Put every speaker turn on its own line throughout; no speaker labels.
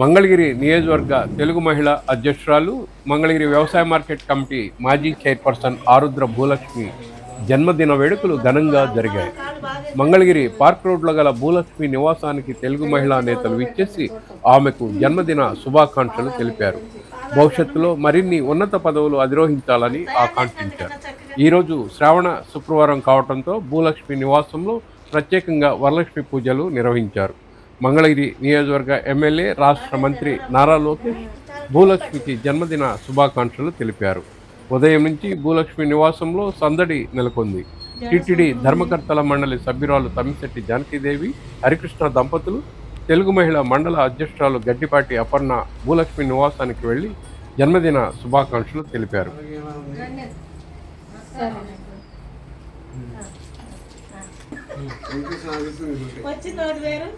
మంగళగిరి నియోజకవర్గ తెలుగు మహిళా అధ్యక్షురాలు మంగళగిరి వ్యవసాయ మార్కెట్ కమిటీ మాజీ చైర్పర్సన్ ఆరుద్ర భూలక్ష్మి జన్మదిన వేడుకలు ఘనంగా జరిగాయి. మంగళగిరి పార్క్ రోడ్లో గల భూలక్ష్మి నివాసానికి తెలుగు మహిళా నేతలు విచ్చేసి ఆమెకు జన్మదిన శుభాకాంక్షలు తెలిపారు. భవిష్యత్తులో మరిన్ని ఉన్నత పదవులు అధిరోహించాలని ఆకాంక్షించారు. ఈరోజు శ్రావణ శుక్రవారం కావడంతో భూలక్ష్మి నివాసంలో ప్రత్యేకంగా వరలక్ష్మి పూజలు నిర్వహించారు. మంగళగిరి నియోజకవర్గ ఎమ్మెల్యే రాష్ట్ర మంత్రి నారా లోకేష్ భూలక్ష్మికి జన్మదిన శుభాకాంక్షలు తెలిపారు. ఉదయం నుంచి భూలక్ష్మి నివాసంలో సందడి నెలకొంది. టిటిడి ధర్మకర్తల మండలి సభ్యురాలు తమ్మిశెట్టి జానకీదేవి హరికృష్ణ దంపతులు తెలుగు మహిళా మండల అధ్యక్షురాలు గడ్డిపాటి అపర్ణ భూలక్ష్మి నివాసానికి వెళ్ళి జన్మదిన శుభాకాంక్షలు తెలిపారు.
వేరు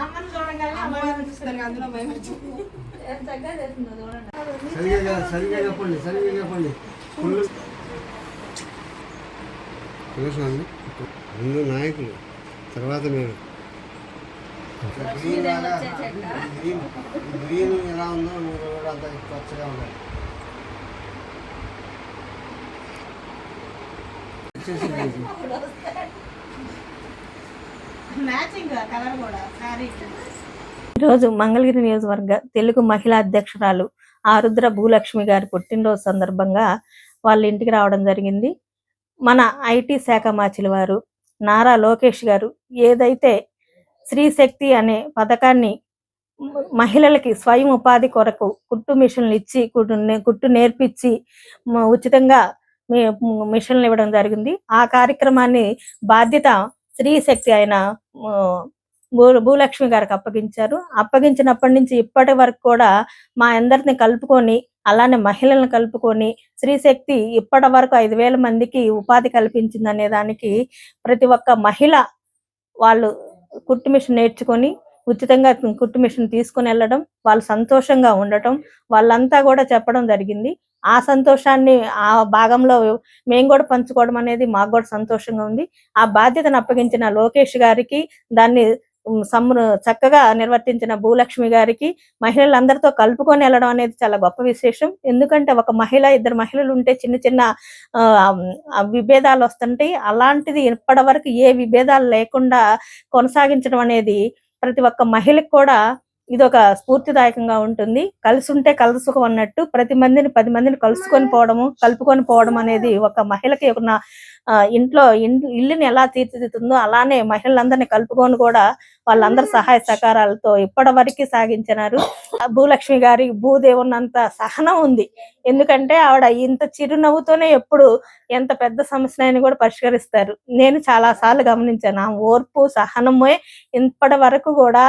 అమ్మని చూడగానే అమ్మని చూస్తారు అందులో భయం వచ్చింది ఎంత చక్కగా చేస్తుందో చూడండి.
సరిగా సరిగా చెప్పండి సరిగా చెప్పండి. చూసాను ముందు నాయకులు. తర్వాత మీరు గ్రీన్ లాగా గ్రీన్ గ్రీన్ ఎలా ఉందో మీరు కూడా అంత పచ్చగా ఉండాలి.
మ్యాచింగ్ కలర్ కూడా? శారీ
ఈరోజు మంగళగిరి నియోజకవర్గ తెలుగు మహిళా అధ్యక్షురాలు ఆరుద్ర భూలక్ష్మి గారి పుట్టినరోజు సందర్భంగా వాళ్ళ ఇంటికి రావడం జరిగింది. మన ఐటీ శాఖ మాచిల వారు నారా లోకేష్ గారు ఏదైతే స్త్రీ శక్తి అనే పథకాన్ని మహిళలకి స్వయం ఉపాధి కొరకు కుట్టు మిషన్లు ఇచ్చి కుట్టు కుట్టు నేర్పించి ఉచితంగా మిషన్లు ఇవ్వడం జరిగింది. ఆ కార్యక్రమాన్ని బాధ్యత స్త్రీ శక్తి అయిన భూ భూలక్ష్మి గారికి అప్పగించారు. అప్పగించినప్పటి నుంచి ఇప్పటి వరకు కూడా మా అందరిని కలుపుకొని అలానే మహిళలను కలుపుకొని స్త్రీశక్తి ఇప్పటి వరకు ఐదు వేల మందికి ఉపాధి కల్పించింది అనే దానికి ప్రతి ఒక్క మహిళ వాళ్ళు కుట్టు మిషన్ నేర్చుకొని ఉచితంగా కుట్టు మిషన్ తీసుకుని వెళ్ళడం వాళ్ళు సంతోషంగా ఉండటం వాళ్ళంతా కూడా చెప్పడం జరిగింది. ఆ సంతోషాన్ని ఆ భాగంలో మేము కూడా పంచుకోవడం అనేది మాకు కూడా సంతోషంగా ఉంది. ఆ బాధ్యతను అప్పగించిన లోకేష్ గారికి దాన్ని సమ్ము చక్కగా నిర్వర్తించిన భూలక్ష్మి గారికి మహిళలందరితో కలుపుకొని వెళ్ళడం అనేది చాలా గొప్ప విశేషం. ఎందుకంటే ఒక మహిళ ఇద్దరు మహిళలు ఉంటే చిన్న చిన్న విభేదాలు వస్తుంటాయి. అలాంటిది ఇప్పటి వరకు ఏ విభేదాలు లేకుండా కొనసాగించడం అనేది ప్రతి ఒక్క మహిళకి కూడా ఇది ఒక స్ఫూర్తిదాయకంగా ఉంటుంది. కలిసి ఉంటే కలుసుకు అన్నట్టు ప్రతి మందిని పది మందిని కలుసుకొని పోవడము కలుపుకొని పోవడం అనేది ఒక మహిళకి ఉన్న ఇంట్లో ఇల్లుని ఎలా తీర్చిదిద్దుతుందో అలానే మహిళలందరినీ కలుపుకొని కూడా వాళ్ళందరి సహాయ సహకారాలతో ఇప్పటి వరకు సాగించినారు. ఆ భూలక్ష్మి గారి భూదేవున్నంత సహనం ఉంది. ఎందుకంటే ఆవిడ ఇంత చిరునవ్వుతోనే ఎప్పుడు ఎంత పెద్ద సమస్యనైనా కూడా పరిష్కరిస్తారు. నేను చాలా సార్లు గమనించాను. ఆ ఓర్పు సహనమే ఇప్పటి వరకు కూడా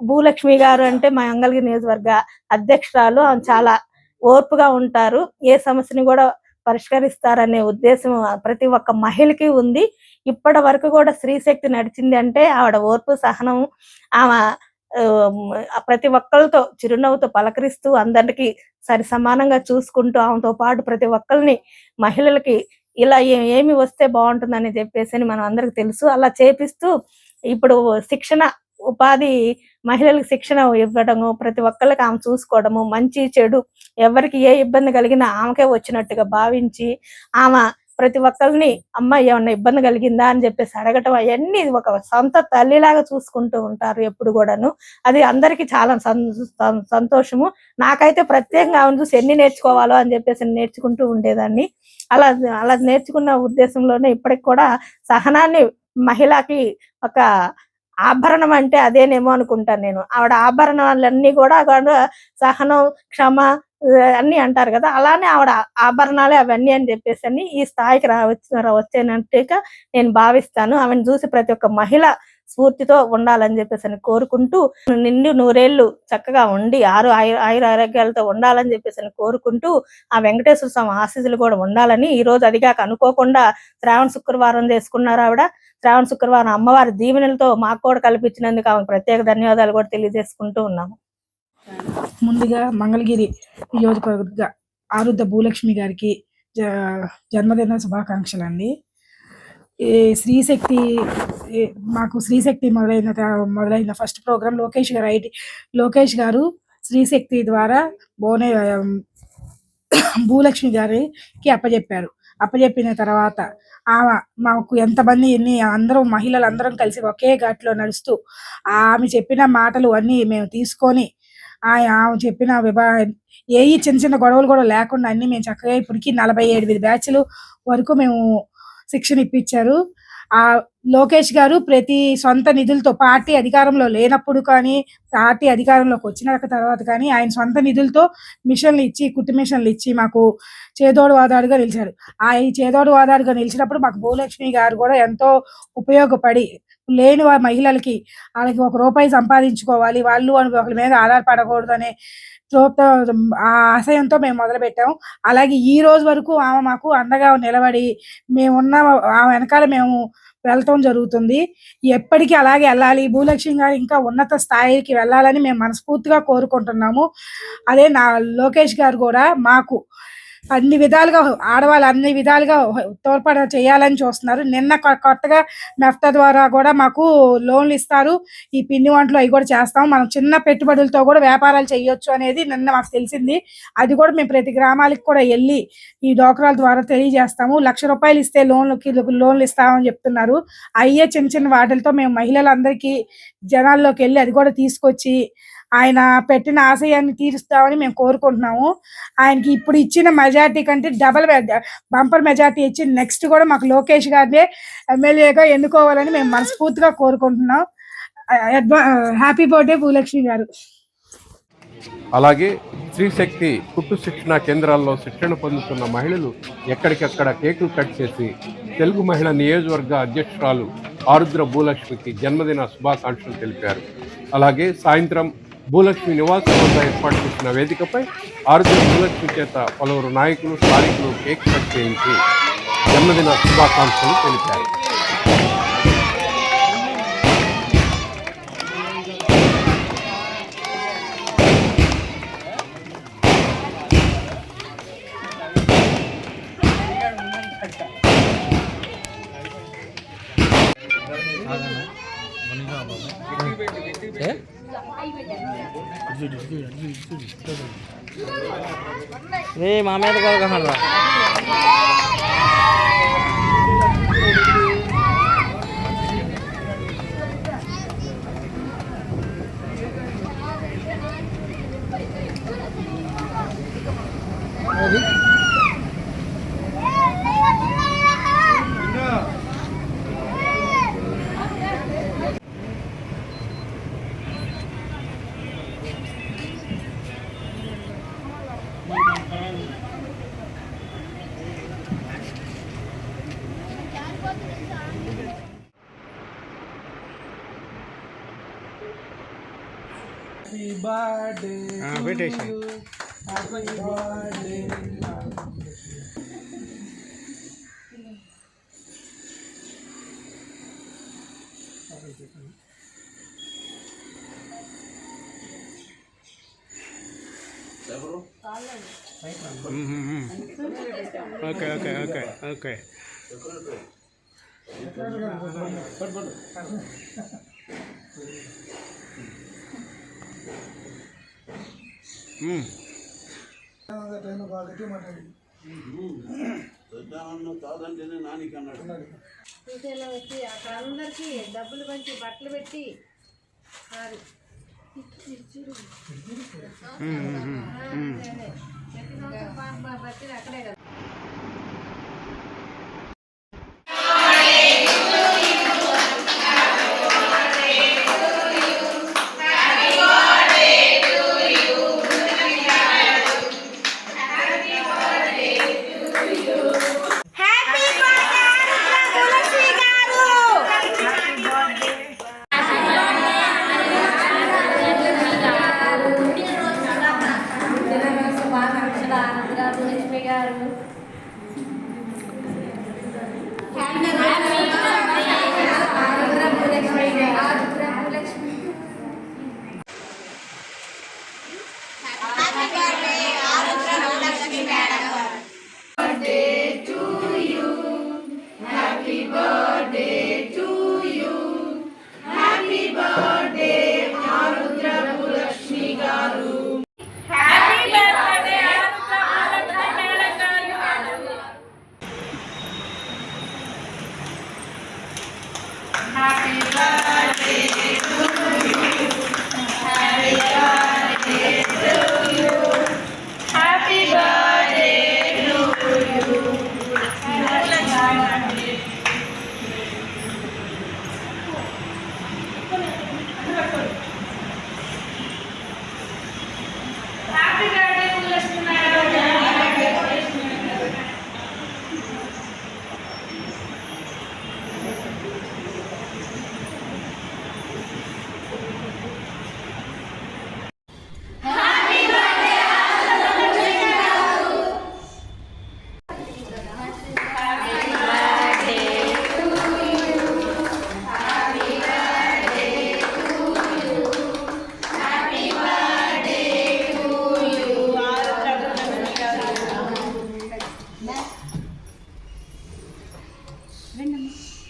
భూలక్ష్మి గారు అంటే మా అంగళగిరి నియోజకవర్గ అధ్యక్షురాలు. ఆమె చాలా ఓర్పుగా ఉంటారు. ఏ సమస్యని కూడా పరిష్కరిస్తారనే ఉద్దేశం ప్రతి ఒక్క మహిళకి ఉంది. ఇప్పటి వరకు కూడా స్త్రీ శక్తి నడిచింది అంటే ఆవిడ ఓర్పు సహనం ఆమె ప్రతి ఒక్కరితో చిరునవ్వుతో పలకరిస్తూ అందరికి సరి సమానంగా చూసుకుంటూ ఆమెతో పాటు ప్రతి ఒక్కరిని మహిళలకి ఇలా ఏమి వస్తే బాగుంటుందని చెప్పేసి అని మనం అందరికి తెలుసు. అలా చేపిస్తూ ఇప్పుడు శిక్షణ ఉపాధి మహిళలకు శిక్షణ ఇవ్వడము ప్రతి ఒక్కరికి ఆమె చూసుకోవడము మంచి చెడు ఎవరికి ఏ ఇబ్బంది కలిగినా ఆమెకే వచ్చినట్టుగా భావించి ఆమె ప్రతి ఒక్కరిని అమ్మ ఏమన్నా ఇబ్బంది కలిగిందా? అని చెప్పేసి అడగటం అవన్నీ ఒక సొంత తల్లిలాగా చూసుకుంటూ ఉంటారు ఎప్పుడు కూడాను. అది అందరికీ చాలా సంతోషము. నాకైతే ప్రత్యేకంగా ఆమెను చూసి ఎన్ని నేర్చుకోవాలో అని చెప్పేసి నేర్చుకుంటూ ఉండేదాన్ని. అలా అలా నేర్చుకున్న ఉద్దేశంలోనే ఇప్పటికి కూడా సహనాన్ని మహిళకి ఒక ఆభరణం అంటే అదేనేమో అనుకుంటాను నేను. ఆవిడ ఆభరణాలన్నీ కూడా సహనం క్షమ అన్ని అంటారు కదా అలానే ఆవిడ ఆభరణాలే అవన్నీ అని చెప్పేసి అని ఈ స్థాయికి రా వచ్చిన వచ్చేనట్టుగా నేను భావిస్తాను. ఆమెను చూసి ప్రతి ఒక్క మహిళ స్ఫూర్తితో ఉండాలని చెప్పేసి అని కోరుకుంటూ నిండు నూరేళ్ళు చక్కగా ఉండి ఆరు ఆయుర ఆయుర ఆరోగ్యాలతో ఉండాలని చెప్పేసి అని కోరుకుంటూ ఆ వెంకటేశ్వర స్వామి ఆశీస్సులు కూడా ఉండాలని ఈ రోజు అదిగాక అనుకోకుండా శ్రావణ శుక్రవారం చేసుకున్నారు ఆవిడ. శ్రావణ శుక్రవారం అమ్మవారి దీవెనలతో మాకు కూడా కల్పించినందుకు ఆమెకు ప్రత్యేక ధన్యవాదాలు కూడా తెలియజేసుకుంటూ ఉన్నాము.
ముందుగా మంగళగిరి నియోజకవర్గ ఆరుద్ర భూలక్ష్మి గారికి జ- జన్మదిన శుభాకాంక్షలు అండి శ్రీశక్తి మాకు శ్రీశక్తి మొదలైన త- మొదలైన ఫస్ట్ ప్రోగ్రామ్ లోకేష్ గారు ఐటి లోకేష్ గారు శ్రీశక్తి ద్వారా బోనే భూలక్ష్మి గారికి అప్పచెప్పారు అప్పచెప్పిన తర్వాత ఆమె మాకు ఎంతమంది ఎన్ని అందరం మహిళలు అందరం కలిసి ఒకే ఘాట్లో నడుస్తూ ఆమె చెప్పిన మాటలు అన్నీ మేము తీసుకొని ఆమె చెప్పిన విభా ఏ చిన్న చిన్న గొడవలు కూడా లేకుండా అన్ని మేము చక్కగా ఇప్పటికి నలభై ఎనిమిది బ్యాచ్లు వరకు మేము శిక్షణ ఇప్పించారు. ఆ లోకేష్ గారు ప్రతి సొంత నిధులతో పార్టీ అధికారంలో లేనప్పుడు కానీ పార్టీ అధికారంలోకి వచ్చిన తర్వాత కానీ ఆయన సొంత నిధులతో మిషన్లు ఇచ్చి కుట్టు మిషన్లు ఇచ్చి మాకు చేదోడు వాదాడుగా నిలిచారు. ఆ ఈ చేదోడు వాదాడుగా నిలిచినప్పుడు మాకు భూలక్ష్మి గారు కూడా ఎంతో ఉపయోగపడి లేని మహిళలకి వాళ్ళకి ఒక రూపాయి సంపాదించుకోవాలి. వాళ్ళు అని ఒకరి మీద ఆధారపడకూడదు అనే తో- ఆ ఆశయంతో మేము మొదలు పెట్టాము అలాగే ఈ రోజు వరకు ఆమె మాకు అండగా నిలబడి మేమున్న ఆ వెనకాల మేము వెళ్తాం జరుగుతుంది. ఎప్పటికీ అలాగే వెళ్ళాలి. భూలక్ష్మి గారు ఇంకా ఉన్నత స్థాయికి వెళ్ళాలని మేము మనస్ఫూర్తిగా కోరుకుంటున్నాము. అదే నా లోకేష్ గారు కూడా మాకు అన్ని విధాలుగా ఆడవాళ్ళు అన్ని విధాలుగా తోడ్పడ చేయాలని చూస్తున్నారు. నిన్న కొ- కొత్తగా మెఫ్తా ద్వారా కూడా మాకు లోన్లు ఇస్తారు. ఈ పిండి వంటలు అవి కూడా చేస్తాం. మనం చిన్న పెట్టుబడులతో కూడా వ్యాపారాలు చేయొచ్చు అనేది నిన్న మాకు తెలిసింది. అది కూడా మేము ప్రతి గ్రామాలకు కూడా వెళ్ళి ఈ డోక్రాల ద్వారా తెలియజేస్తాము. లక్ష రూపాయలు ఇస్తే లోన్లకి లోన్లు ఇస్తామని చెప్తున్నారు. అయ్యే చిన్న చిన్న వాటిలతో మేము మహిళలందరికీ జనాల్లోకి వెళ్ళి అది కూడా తీసుకొచ్చి ఆయన పెట్టిన ఆశయాన్ని తీరుస్తామని మేము కోరుకుంటున్నాము. ఆయనకి ఇప్పుడు ఇచ్చిన మెజార్టీ కంటే డబల్ బంపర్ మెజార్టీ ఇచ్చి నెక్స్ట్ కూడా మాకు లోకేష్ గారినే ఎమ్మెల్యేగా ఎన్నుకోవాలని మేము మనస్ఫూర్తిగా కోరుకుంటున్నాం. హ్యాపీ బర్త్డే భూలక్ష్మి గారు.
అలాగే స్త్రీశక్తి కుట్టు శిక్షణ కేంద్రాల్లో శిక్షణ పొందుతున్న మహిళలు ఎక్కడికక్కడ కేకులు కట్ చేసి తెలుగు మహిళ నియోజకవర్గ అధ్యక్షురాలు ఆరుద్ర భూలక్ష్మికి జన్మదిన శుభాకాంక్షలు తెలిపారు. అలాగే సాయంత్రం భూలక్ష్మి నివాసం వద్ద ఏర్పాటు చేసిన వేదికపై ఆరుద్ర భూలక్ష్మి చేత పలువురు నాయకులు స్థానికులు కేక్ కట్ చేయించి జన్మదిన శుభాకాంక్షలు తెలిపారు.
రే మా మీద కొరకహరా పెట్టేసి okay okay okay okay
Srisailam వచ్చి అక్కడ అందరికి డబ్బులు పంచి బట్టలు పెట్టి సారీ బట్టి అక్కడే కదా.
హ్యాపీ